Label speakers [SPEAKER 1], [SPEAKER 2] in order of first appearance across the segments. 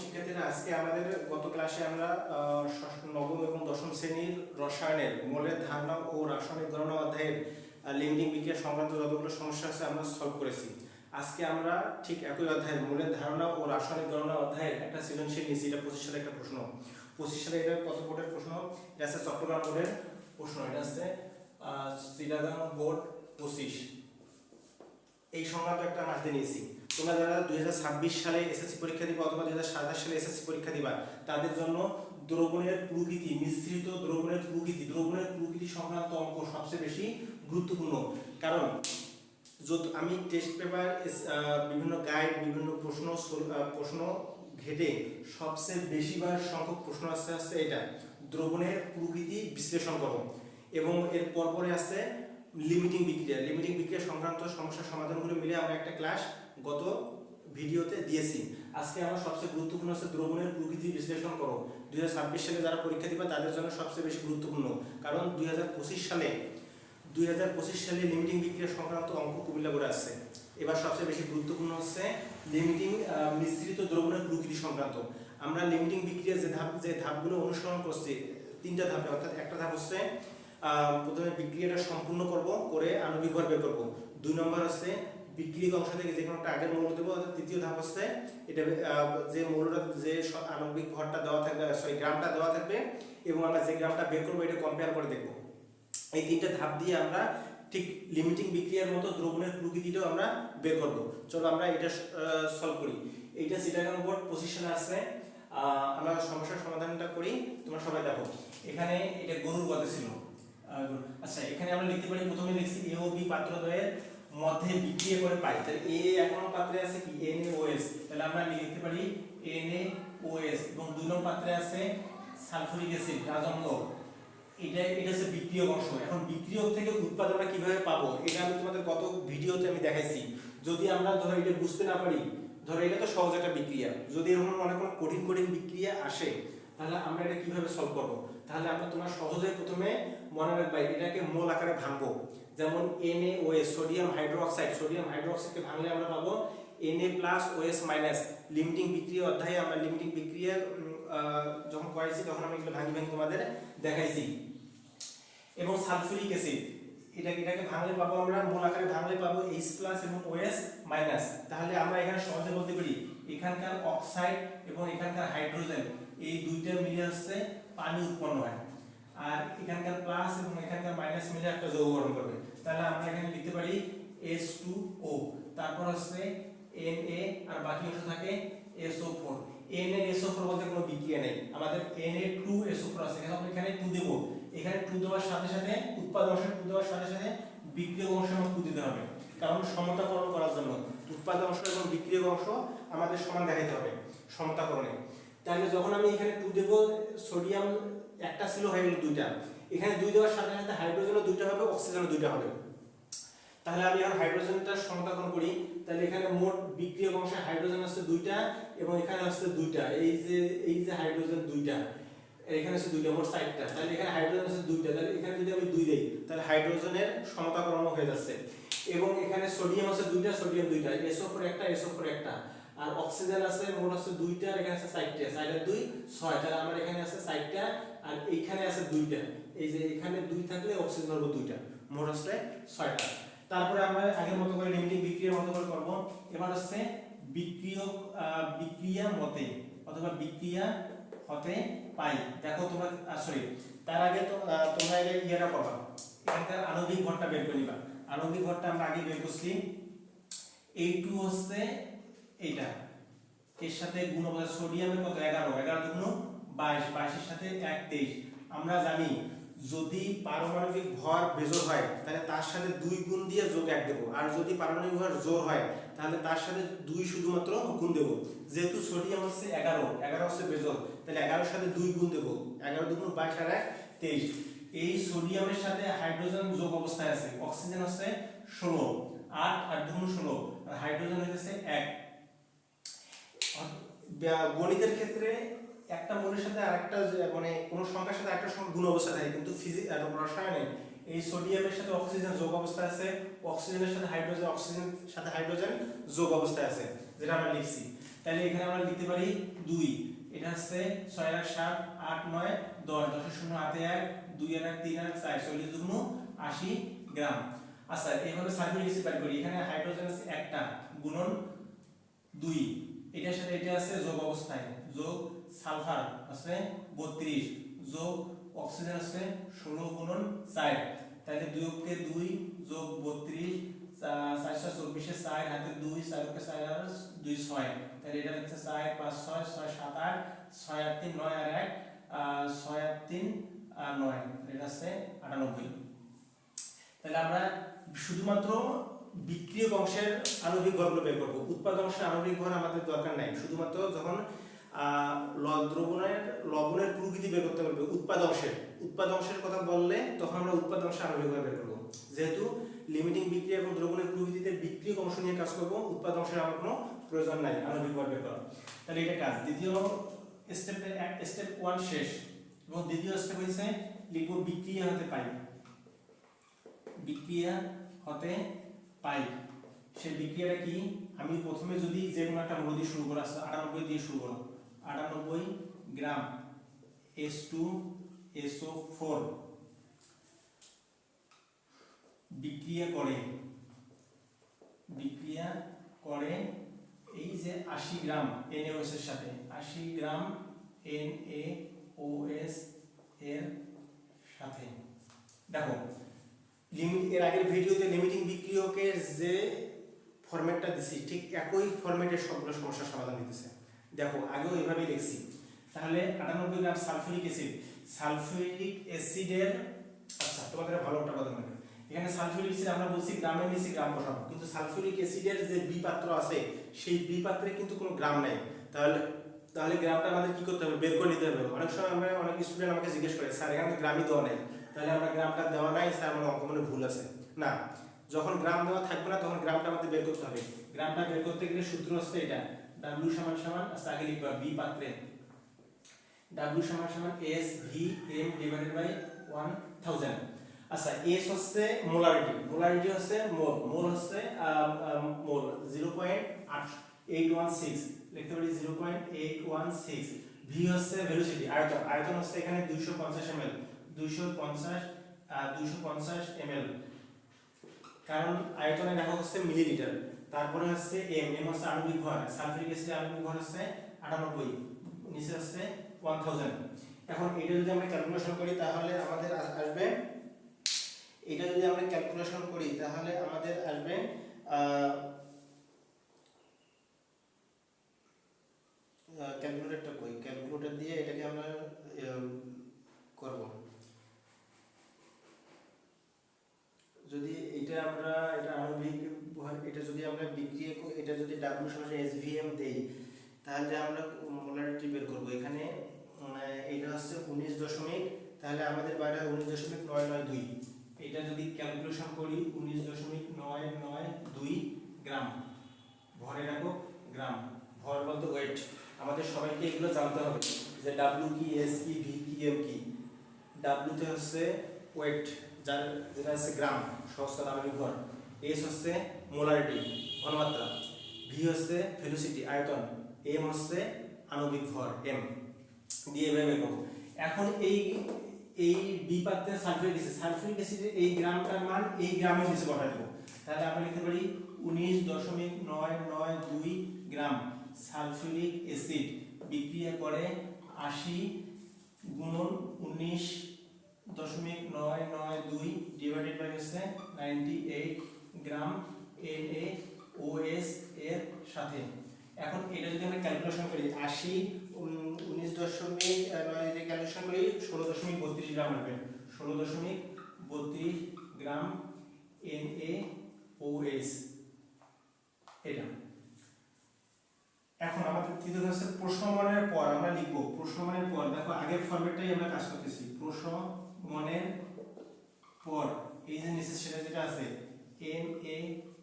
[SPEAKER 1] শিক্ষার্থীরা, আজকে আমাদের গত ক্লাসে আমরা নবম এবং দশম শ্রেণির রসায়নের মৌলের ধারণা ও রাসায়নিক গণনা অধ্যায়ের লিমিটিং বিক্রিয়া সংক্রান্ত যতগুলো সমস্যা আছে আমরা সলভ করেছি। আজকে আমরা ঠিক একই অধ্যায়ের মৌলের ধারণা ও রাসায়নিক গণনা অধ্যায়ের একটা সৃজনশীল নিয়েছি, এটা পঁচিশ সালে একটা প্রশ্ন। পঁচিশ সালে এটা কত বোর্ডের প্রশ্ন? এটা আছে চট্টগ্রাম বোর্ডের প্রশ্ন, এটা আছে চিটাগাং বোর্ড পঁচিশ। এই সংক্রান্ত একটা মাস নিয়েছি। তোমরা যারা দুই হাজার ছাব্বিশ সালে এসএসসি পরীক্ষা দিবা অথবা দুই হাজার সাতাশ সালে এসএসসি পরীক্ষা দিবা, তাদের জন্য দ্রবণের প্রকৃতি, মিশ্রিত দ্রবণের প্রকৃতি দ্রবণের প্রকৃতি সংক্রান্ত অঙ্ক সবচেয়ে বেশি গুরুত্বপূর্ণ। কারণ যত আমি টেস্ট পেপার বিভিন্ন গাইড বিভিন্ন প্রশ্ন প্রশ্ন ঘেটে সবচেয়ে বেশিবার সংখ্যক প্রশ্ন আসতে আসছে এটা, দ্রবণের প্রকৃতি বিশ্লেষণ করো। এবং এর পরপরে আছে লিমিটিং বিক্রিয়া লিমিটিং বিক্রিয়া সংক্রান্ত সমস্যার সমাধানগুলো মিলে আমরা একটা ক্লাস গত ভিডিওতে দিয়েছি। আজকে আমরা সবচেয়ে গুরুত্বপূর্ণ হচ্ছে দ্রবণের প্রকৃতি বিশ্লেষণ করো দুই ছাব্বিশ সালে যারা পরীক্ষা দিবে, তাদের জন্য সবচেয়ে বেশি গুরুত্বপূর্ণ। কারণ দুই হাজার পঁচিশ সালে, দুই হাজার পঁচিশ সালে লিমিটিং বিক্রিয়া সংক্রান্ত অঙ্ক কুমিল্লা করে আসছে। এবার সবচেয়ে বেশি গুরুত্বপূর্ণ হচ্ছে লিমিটিং মিশ্রিত দ্রবণের প্রকৃতি সংক্রান্ত। আমরা লিমিটিং বিক্রিয়া যে ধাপ, যে ধাপগুলো অনুসরণ করছি, তিনটা ধাপে, অর্থাৎ একটা ধাপ হচ্ছে প্রথমে বিক্রিয়াটা সম্পূর্ণ করব, করে আণবিক ভর বের করব। দুই নম্বর হচ্ছে বিক্রিয়ক অংশ থেকে যে কোনো একটা আগের মৌল দেবো, অর্থাৎ তৃতীয় ধাপ হচ্ছে এটা যে মৌলটা, যে আণবিক ভরটা দেওয়া থাকবে সরি গ্রামটা দেওয়া থাকবে এবং আমরা যে গ্রামটা বের করব এটা কম্পেয়ার করে দেখব। এই তিনটা ধাপ দিয়ে আমরা ঠিক লিমিটিং বিক্রিয়ার মতো দ্রবণের প্রকৃতিটাও আমরা বের করব। চলো আমরা এটা সলভ করি। এইটা সিটাগাং বোর্ড পজিশনে আছে। আমরা সমস্যার সমাধানটা করি। তোমরা সবাই দেখো। এখানে এটা গরুর কথা ছিল। আচ্ছা এখানে আমরা লিখতে পারি প্রথমে লিখছি এ ও বি পাত্রদ্বয়ের মধ্যে বিক্রিয়া করে পাই। তাহলে এ এক নম্বর পাত্রে আছে কি? এন ও এস তাহলে আমরা লিখতে পারি এন ও এস এবং দুই নম্বর পাত্রে আছে সালফুরিক অ্যাসিড রাজম্ল এটা এটা হচ্ছে বিক্রিয়ক অংশ। এখন বিক্রিয়ক থেকে উৎপাদনটা কীভাবে পাবো? এটা আমি তোমাদের গত ভিডিওতে আমি দেখাইছি। যদি আমরা ধরো এটা বুঝতে না পারি, ধরো এটা তো সহজ একটা বিক্রিয়া। যদি এরকম অনেক কঠিন কঠিন বিক্রিয়া আসে, তাহলে আমরা এটা কীভাবে সলভ করব? তাহলে আমরা তোমার সহজে প্রথমে মনে রাখবা এটাকে মোল আকারে ভাঙবো। যেমন NaOS সোডিয়াম হাইড্রোক্সাইড সোডিয়াম হাইড্রোক্সাইডকে ভাঙলে আমরা পাবো Na plus OS minus limiting বিক্রিয়া অধ্যায়ে আমরা লিমিটিং বিক্রিয়া যখন করাইছি, তখন আমি এগুলো ভাঙি ভাঙি তোমাদের দেখাইছি। এবং সালফুরিক অ্যাসিড। এটা, এটাকে ভাঙলে পাবো আমরা, মূল আকারে ভাঙলে পাবো এইচ প্লাস এবং ওএস মাইনাস তাহলে আমরা এখানে সহজে বলতে পারি, এখানকার অক্সাইড এবং এখানকার হাইড্রোজেন এই দুইটা মিলে হচ্ছে পানি উৎপন্ন হয়। আর এখানকার প্লাস এবং এখানকার মাইনাস মিলে একটা যৌগ গঠন করবে। তাহলে আমরা এখানে লিখতে পারি এস টু ও তারপর হচ্ছে এ আর বাকি অংশ থাকে SO4 Na-SO4 বলতে কোনো বিক্রিয়া নেই। আমাদের Na2SO4 আছে। এখানে আমরা এখানে টু দেব। এখানে টু দেওয়ার সাথে সাথে উৎপাদন অংশে 2 দেওয়ার সাথে সাথে বিক্রিয়ক অংশে আমরা 2 দিতে হবে। কারণ সমতাকরণ করার জন্য। উৎপাদন অংশ এবং বিক্রিয়ক অংশ আমাদের সমান দেখাইতে হবে সমতাকরণে। তাহলে যখন আমি এখানে 2 দেব সোডিয়াম একটা ছিল, হয়ে গেল দুইটা। এখানে দুই দেওয়ার সাথে সাথে হাইড্রোজেনও দুইটা হবে অক্সিজেনও দুইটা হবে। তাহলে আমি এখন হাইড্রোজেনটা সমতাকরণ করি। তাহলে এখানে মোট বিক্রিয়ক অংশে হাইড্রোজেন আছে দুইটা এবং এখানে আছে দুইটা। এই যে এই যে হাইড্রোজেন দুইটা, এখানে আছে দুইটা, মোট চারটা। তাহলে এখানে হাইড্রোজেন আছে দুইটা। তাহলে এখানে যদি আমি দুই দেই, তাহলে হাইড্রোজেনের সমতাকরণ হয়ে যাচ্ছে। এবং এখানে সোডিয়াম আছে দুইটা সোডিয়াম দুইটা। এসও ফোর একটা এসও ফোর একটা। আর অক্সিজেন আছে, মোট আছে দুইটা, আর এখানে আছে চারটা। চারের দুই, ছয়। তাহলে আমার এখানে আছে চারটা, আর এইখানে আছে দুইটা। এই যে এখানে দুই থাকলে অক্সিজেন হবে দুইটা। মোট হচ্ছে ছয়টা। তারপরে আমরা আগের মতো করে লিমিটিং বিক্রিয়ার মতো করে করব। এবার হচ্ছে বিক্রিয়ক বিক্রিয়া মতে অথবা বিক্রিয়া হতে পাই। দেখো তোমরা সরি তার আগে তো তোমরা এটা ইয়েটা করবা। এখানকার আণবিক ভরটা বের করে নিবা। আণবিক ভরটা আমরা আগে বের করছি। এই টু হচ্ছে এইটা। এর সাথে গুণ সোডিয়ামের কত? এগারো। এগারো দুগুণ বাইশ। বাইশের সাথে এক তেইশ। আমরা জানি যদি পারমাণবিক ভর বেজোর হয়, তাহলে তার সাথে দুই গুণ দিয়ে যোগ এক দেবো। আর যদি পারমাণবিক ভর জোর হয়, তাহলে তার সাথে দুই শুধুমাত্র গুণ দেবো। যেহেতু সোডিয়াম হচ্ছে এগারো এগারো হচ্ছে বেজোর তাহলে এগারোর সাথে দুই গুণ দেবো। এগারো দুগুণ বাইশ আর এক তেইশ। এই সোডিয়ামের সাথে হাইড্রোজেন যোগ অবস্থায় আছে। অক্সিজেন হচ্ছে ষোলো। আট আর দুগুণ ষোলো। আর হাইড্রোজেন হচ্ছে এক। গণিতের ক্ষেত্রে একটা মনের সাথে আরেকটা মানে কোনো সংখ্যার সাথে একটা সংখ্যা গুণ অবস্থা থাকে, কিন্তু ফিজিক রসায়নে এই সোডিয়ামের সাথে অক্সিজেন যোগ অবস্থায় আছে অক্সিজেনের সাথে হাইড্রোজেন অক্সিজেন সাথে হাইড্রোজেন যোগ অবস্থায় আছে, যেটা আমরা লিখছি। তাহলে এখানে আমরা লিখতে পারি দুই। এটা হচ্ছে ছয় এক সাত, আট, নয়, দশ। দশের শূন্য হাতে এক, দুই এক, তিন এক চার, চল্লিশ দুগুণ আশি গ্রাম। আচ্ছা এইভাবে সার্কুলার বের করি। এখানে হাইড্রোজেন আছে একটা, গুণন দুই। এটার সাথে এটা আছে যোগ অবস্থায়। যোগ সালফার আছে বত্রিশ, যোগ অক্সিজেন আছে ষোলো গুণন চার। তাহলে দুই অক্ষে দুই যোগ বত্রিশ চারশো চব্বিশে চার, হাতে দুই, চার অক্ষে চার, আর দুই ছয়। তাহলে এটা হচ্ছে চার, পাঁচ, ছয় ছয়, সাত, আট, ছয়, আট, তিন, নয়, আর এক ছয়, আট, তিন নয়। এটা হচ্ছে আটানব্বই। তাহলে আমরা শুধুমাত্র বিক্রিয়ক অংশের আণবিক ভরগুলো বের করব। উৎপাদন অংশের আণবিক ভর আমাদের দরকার নাই। শুধুমাত্র যখন দ্রবণের, লবণের প্রকৃতি বের করতে পারবে, উৎপাদ অংশের উৎপাদ অংশের কথা বললে তখন আমরা উৎপাদ অংশের আণবিক ভর বের করব। যেহেতু লিমিটিং বিক্রিয়া এবং দ্রবণের প্রকৃতিতে বিক্রিয়ক অংশ নিয়ে কাজ করব, উৎপাদ অংশের আমার কোনো প্রয়োজন নাই, আণবিক ভর বের করা। তাহলে এটা কাজ। দ্বিতীয় স্টেপে স্টেপ ওয়ান শেষ। এবং দ্বিতীয় স্টেপ হয়েছে লিখব বিক্রিয়া হতে পাই বিক্রিয়া হতে পাই সেই বিক্রিয়াটা কি? আমি প্রথমে যদি যে কোনো একটা মূল্য দিয়ে শুরু করা আছে আটানব্বই দিয়ে শুরু করো। আটানব্বই gram S two SO four বিক্রিয়া করে বিক্রিয়া করে এই যে আশি গ্রাম এনএওএস এর সাথে। আশি গ্রাম এন এস এর সাথে। দেখো এর আগের ভিডিওতে লিমিটিং বিক্রিয়কের যে ফরম্যাটটা দিছি, ঠিক একই ফরম্যাটের সবগুলো সমস্যার সমাধান দিতেছে। দেখো, আগেও এভাবেই লিখছি তাহলে আটানব্বই গ্রাম সালফিউরিক অ্যাসিড সালফিউরিক অ্যাসিডের আচ্ছা তোমাদের ভালো একটা কথা মনে এখানে সালফিউরিক অ্যাসিড আমরা বলছি গ্রামের নিচে গ্রাম বসাবো, কিন্তু সালফিউরিক অ্যাসিডের যে বি পাত্র আছে, সেই বি পাত্রে কিন্তু কোনো গ্রাম নাই। তাহলে তাহলে গ্রামটা আমাদের কি করতে হবে? বের করে নিতে হবে। অনেক সময় আমরা অনেক স্টুডেন্ট আমাকে জিজ্ঞেস করে, স্যার, এখানে গ্রামই দেওয়া নাই। তাহলে আমরা গ্রামটা দেওয়া নাই, স্যার, আমার অঙ্ক মনে ভুল আছে। না, যখন গ্রাম দেওয়া থাকবে না, তখন গ্রামটা আমাদের বের করতে হবে। গ্রামটা বের করতে গেলে সূত্র হচ্ছে এটা ডাব্লিউ সমান সমান আচ্ছা আগে লিখবা বি পাত্রে। ডাব্লিউ সমান সমান S V M divided by one thousand আচ্ছা এস হচ্ছে মোলারিটি মোলারিটি হচ্ছে মোল মোল হচ্ছে মোল জিরো পয়েন্ট আট এইট ওয়ান সিক্স লিখতে পারি zero point eight one six V হচ্ছে ভেলোসিটি আয়তন আয়তন হচ্ছে এখানে দুইশো পঞ্চাশ এম দুইশো পঞ্চাশ দুইশো পঞ্চাশ এম এল কারণ আয়তনের একক হচ্ছে মিলিলিটার তারপরে হচ্ছে এম এম হচ্ছে আণবিক ভর, সালফিউরিক অ্যাসিডের আণবিক হচ্ছে আটানব্বই, নিচে হচ্ছে ওয়ান থাউজেন্ড। এখন এটা যদি আমরা ক্যালকুলেশন করি, তাহলে আমাদের আস- আসবে, এটা যদি আমরা ক্যালকুলেশন করি, তাহলে আমাদের আসবে ক্যালকুলেটরটা কই? ক্যালকুলেটর দিয়ে এটাকে আমরা করব। যদি এটা আমরা এটা আণবিক এটা যদি আমরা বিক্রিয়া এটা যদি ডাব্লিউ সমান এসভিএম দেই তাহলে আমরা মোলারিটি বের করব। এখানে উম, এটা হচ্ছে উনিশ দশমিক তাহলে আমাদের বাইরে উনিশ দশমিক নয় নয় দুই। এটা যদি ক্যালকুলেশন করি উনিশ দশমিক নয় নয় দুই গ্রাম। ভরে রাখো গ্রাম। ভর বলতে ওয়েট আমাদের সবাইকে এগুলো জানতে হবে যে ডাব্লিউ কি এস কি ভি কি এম কি? ডাব্লিউতে হচ্ছে ওয়েট যার যেটা হচ্ছে গ্রাম, সহস্র আণবিক ভর এস হচ্ছে মোলারিটি, ঘনমাত্রা। ভি হচ্ছে ভেলোসিটি আয়তন। এম হচ্ছে আণবিক ভর, এম। দিয়ে এভাবে করব এখন এই এই বি পাত্রে সালফিউরিক অ্যাসিড, সালফিউরিক অ্যাসিডের এই গ্রামটার মান এই গ্রামের নিচে বসাই দেবো। তাহলে আমরা লিখতে পারি উনিশ দশমিক নয় নয় দুই গ্রাম সালফিউরিক অ্যাসিড বিক্রিয়া করে আশি গুণন উনিশ দশমিক নয় নয় দুই ডিভাইডেড বাই হচ্ছে ninety eight gram N A O S এর সাথে। এখন এটা যদি আমরা ক্যালকুলেশন করি, আশি উনিশ দশমিক নয় যদি ক্যালকুলেশন করি, ষোলো দশমিক বত্রিশ গ্রাম আসবে ষোলো দশমিক বত্রিশ গ্রাম এন এ ও এস এটা। এখন আমাদের তৃতীয় হচ্ছে প্রশ্নমনের পর, আমরা লিখব প্রশ্নমনের পর। দেখো, আগের ফরম্যাটটাই আমরা কাজ করতেছি। প্রশ্নমনের পর, এই যে নিচে সেটা যেটা আছে এন এ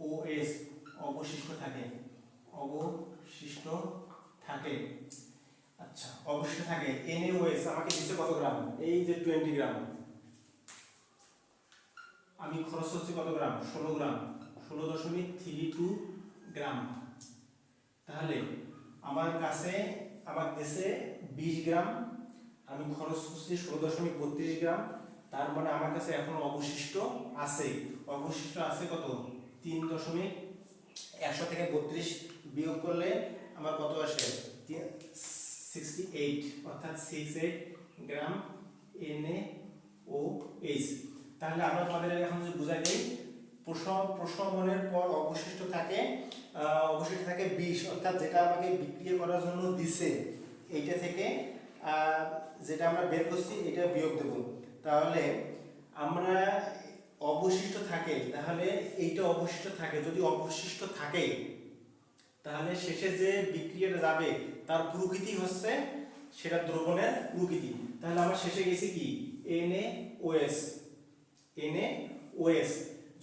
[SPEAKER 1] ও এস, অবশিষ্ট থাকে। অবশিষ্ট থাকে। আচ্ছা অবশিষ্ট থাকে। এন এ ও এস, আমাকে দিচ্ছে কত গ্রাম? এই যে টোয়েন্টি গ্রাম। আমি খরচ হচ্ছে কত গ্রাম? ষোলো গ্রাম। ষোলো দশমিক থ্রি টু গ্রাম। তাহলে, আমার কাছে, আমার দেশে বিশ গ্রাম আমি খরচ করছি ষোলো দশমিক বত্রিশ গ্রাম, তার মানে আমার কাছে এখন অবশিষ্ট আছে। অবশিষ্ট আছে কত? তিন দশমিক একশো থেকে বত্রিশ বিয়োগ করলে আমার কত আসে? সিক্সটি এইট অর্থাৎ six eight gram N A O H তাহলে আমরা তোমাদের এখন যদি বুঝাই দিই, প্রসব, প্রসবনের পর অবশিষ্ট থাকে অবশিষ্ট থাকে বিষ, অর্থাৎ যেটা আমাকে বিক্রিয়া করার জন্য দিছে, এইটা থেকে যেটা আমরা বের করছি, এটা বিয়োগ দেব। তাহলে আমরা অবশিষ্ট থাকে, তাহলে এইটা অবশিষ্ট থাকে। যদি অবশিষ্ট থাকে, তাহলে শেষে যে বিক্রিয়াটা যাবে, তার প্রকৃতি হচ্ছে সেটা দ্রবণের প্রকৃতি। তাহলে আমরা শেষে গেছি কি? N A OS N A OS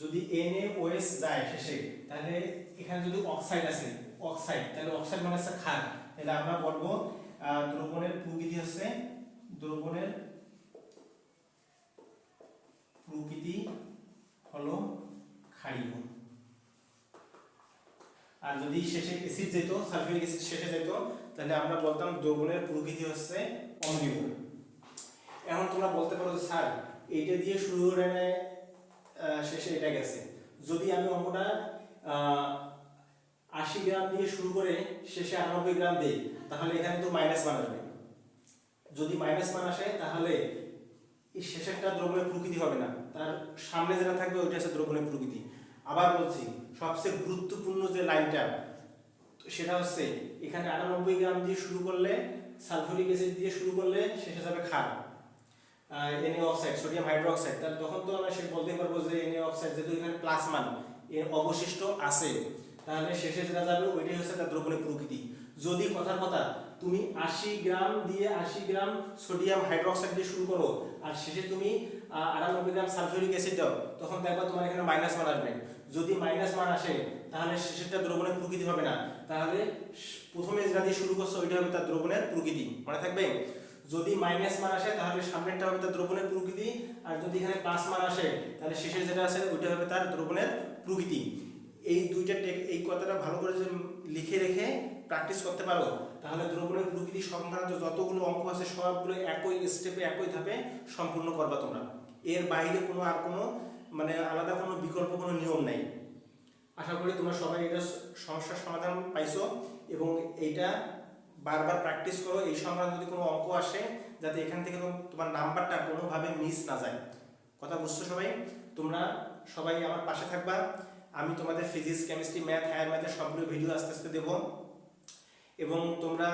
[SPEAKER 1] যদি এন এ ওএস যায় শেষে, তাহলে এখানে যদি অক্সাইড আছে অক্সাইড তাহলে অক্সাইড মানে হচ্ছে ক্ষার। তাহলে আমরা বলব দ্রবণের প্রকৃতি হচ্ছে দ্রবণের প্রকৃতি হলো ক্ষারীয়। আর যদি শেষে অ্যাসিড যেত সালফিউরিক অ্যাসিড শেষে যেত, তাহলে আমরা বলতাম দ্রবণের প্রকৃতি হচ্ছে অম্লীয় এখন তোমরা বলতে পারো যে, স্যার, এটা দিয়ে শুরু করে শেষে এটা গেছে। যদি আমি অঙ্কটা আশি গ্রাম দিয়ে শুরু করে শেষে আটানব্বই গ্রাম দিই, তাহলে এখানে তো মাইনাস আসবে যদি মাইনাস মান আসে, তাহলে এই শেষেরটা দ্রবণের প্রকৃতি হবে না। তার সামনে যেটা থাকবে, ওইটা হচ্ছে দ্রবণের প্রকৃতি। আবার বলছি, সবচেয়ে গুরুত্বপূর্ণ যে লাইনটা সেটা হচ্ছে, এখানে আটানব্বই গ্রাম দিয়ে শুরু করলে, সালফিউরিক অ্যাসিড দিয়ে শুরু করলে শেষে যাবে ক্ষার এনএ অক্সাইড সোডিয়াম হাইড্রোক্সাইড তাহলে তখন তো আমরা সে বলতে পারব যে এনএ অক্সাইড যেহেতু এখানে প্লাস মান, এর অবশিষ্ট আছে। তাহলে শেষে যেটা যাবে, ওইটাই হচ্ছে তার দ্রবণের প্রকৃতি। যদি কথার কথা তুমি আশি গ্রাম দিয়ে আশি গ্রাম সোডিয়াম হাইড্রোক্সাইড দিয়ে শুরু করো, আর শেষে তুমি আটানব্বই গ্রাম সালফিউরিক অ্যাসিড দাও, তখন দেখবা তোমার এখানে মাইনাস মান আসবে। যদি মাইনাস মান আসে, তাহলে শেষেরটা দ্রবণের প্রকৃতি হবে না। তাহলে প্রথমে যেটা দিয়ে শুরু করছ, ওইটা হবে তার দ্রবণের প্রকৃতি। মনে থাকবে? যদি মাইনাস মান আসে, তাহলে সামনেরটা হবে তার দ্রবণের প্রকৃতি, আর যদি এখানে প্লাস মান আসে, তাহলে শেষে যেটা আছে, ওইটা হবে তার দ্রবণের প্রকৃতি। এই দুইটা এই কথাটা ভালো করে লিখে রেখে প্র্যাকটিস করতে পারো তাহলে দ্রবণের প্রকৃতি সংক্রান্ত যতগুলো অঙ্ক আছে সবগুলো একই স্টেপে একই ধাপে সম্পূর্ণ করবা তোমরা। এর বাইরে কোনো আর কোনো মানে আলাদা কোনো বিকল্প কোনো নিয়ম নাই। আশা করি তোমরা সবাই এটা সমস্যার সমাধান পাইছো এবং এইটা বারবার প্র্যাকটিস করো। এই সংক্রান্ত যদি কোনো অঙ্ক আসে, যাতে এখান থেকে তোমার নাম্বারটা কোনোভাবে মিস না যায়। কথা বুঝছ সবাই? তোমরা সবাই আমার পাশে থাকবা। আমি তোমাদের ফিজিক্স কেমিস্ট্রি ম্যাথ হায়ার ম্যাথের সবগুলো ভিডিও আস্তে আস্তে দেবো। এবং তোমরা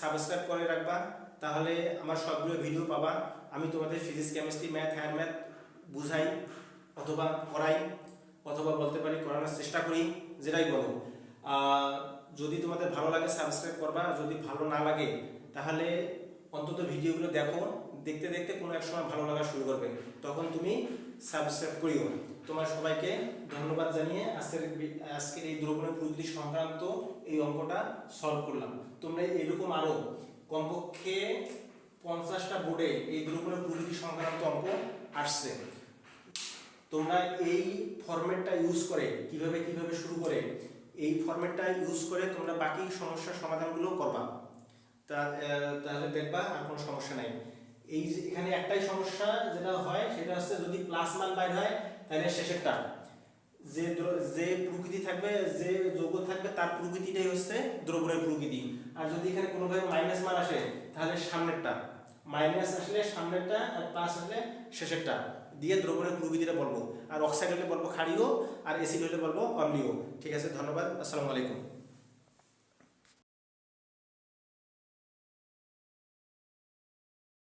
[SPEAKER 1] সাবস্ক্রাইব করে রাখবা, তাহলে আমার সবগুলো ভিডিও পাবা। আমি তোমাদের physics chemistry math higher math বুঝাই অথবা করাই, অথবা বলতে পারি করানোর চেষ্টা করি, যেটাই বলো। যদি তোমাদের ভালো লাগে সাবস্ক্রাইব করবা, যদি ভালো না লাগে, তাহলে অন্তত ভিডিওগুলো দেখো। দেখতে দেখতে কোনো এক সময় ভালো লাগা শুরু করবে। তখন তুমি সাবস্ক্রাইব করিও। তোমার সবাইকে ধন্যবাদ জানিয়ে আজকের আজকের এই দ্রবণের প্রকৃতি সংক্রান্ত এই অঙ্কটা সলভ করলাম। তোমরা এরকম আরও কমপক্ষে পঞ্চাশটা বোর্ডে এই দ্রবণের প্রকৃতি সংক্রান্ত অঙ্ক আসছে। তোমরা এই ফরম্যাটটা ইউজ করে কীভাবে কীভাবে শুরু করে, এই ফরম্যাটটা ইউজ করে তোমরা বাকি সমস্যার সমাধানগুলো করবা। তা তাহলে দেখবা আর কোনো সমস্যা নাই। এই যে এখানে একটাই সমস্যা যেটা হয়, সেটা হচ্ছে যদি প্লাস মান বাইর হয়, তাহলে শেষেরটা যে যে প্রকৃতি থাকবে, যে যৌগ থাকবে, তার প্রকৃতিটাই হচ্ছে দ্রবণের প্রকৃতি। আর যদি এখানে কোনোভাবে মাইনাস মান আসে, তাহলে সামনেরটা মাইনাস আসলে সামনেরটা আর প্লাস আসলে শেষেরটা দিয়ে দ্রবণের প্রকৃতিটা বলব। আর অক্সাইড হলে বলব ক্ষারীয়, আর অ্যাসিড হলে বলব অম্লীয়। ঠিক আছে, ধন্যবাদ। আসসালামু আলাইকুম।